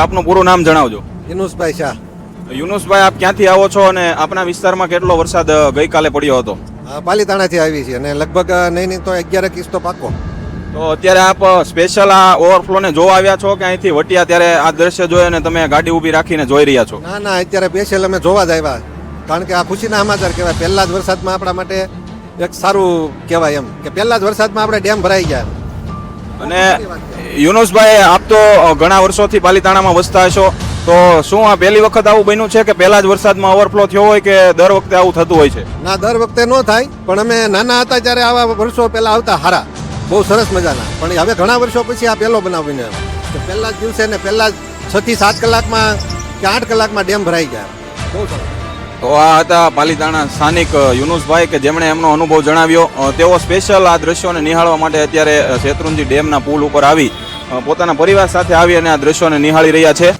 આપનું પૂરું નામ જણાવજો. યુનુસભાઈ શાહ. યુનુસભાઈ આપ ક્યાંથી આવો છો અને આપના વિસ્તારમાં કેટલો વરસાદ ગઈકાલે પડ્યો હતો? પાલીતાણાથી આવી છે અને લગભગ નહીં નહીં તો અગિયાર કિસ તો પાકો તો અત્યારે આપ સ્પેશિયલ આ ઓવરફ્લોને જોવા આવ્યા છો કે અહીંથી વટિયા ત્યારે આ દ્રશ્ય જોઈ અને તમે ગાડી ઊભી રાખીને જોઈ રહ્યા છો? ના ના અત્યારે સ્પેશિયલ અમે જોવા જ આવ્યા. કારણ કે આ ખુશીના સમાચાર કહેવાય. પહેલા જ વરસાદમાં આપણા માટે એક સારું કહેવાય એમ. કે પહેલા જ વરસાદમાં આપણે ડેમ ભરાઈ ગયા. અને યુનુસભાઈ આપ તો ઘણા વર્ષોથી પાલીતાણામાં વસતા હશો, તો શું આ પહેલી વખત આવું બન્યું છે કે પહેલા જ વરસાદમાં ઓવરફ્લો થયો હોય કે દર વખતે આવું થતું હોય છે? ના, દર વખતે ન થાય, પણ અમે નાના હતા ત્યારે આવા વર્ષો પહેલા આવતા હારા. બહુ સરસ મજાના. પણ હવે ઘણા વર્ષો પછી આ પહેલો બનાવ બન્યો કે પહેલા જ દિવસે ને પહેલા જ છ થી સાત કલાકમાં કે આઠ કલાકમાં ડેમ ભરાઈ ગયા. બહુ સરસ. તો આ હતા પાલીતાણા સ્થાનિક યુનુસભાઈ કે જેમણે એમનો અનુભવ જણાવ્યો. તેઓ સ્પેશિયલ આ દ્રશ્યોને નિહાળવા માટે અત્યારે શેત્રુંજી ડેમના પુલ ઉપર આવી પોતાના પરિવાર સાથે આવી અને આ દ્રશ્યોને નિહાળી રહ્યા છે.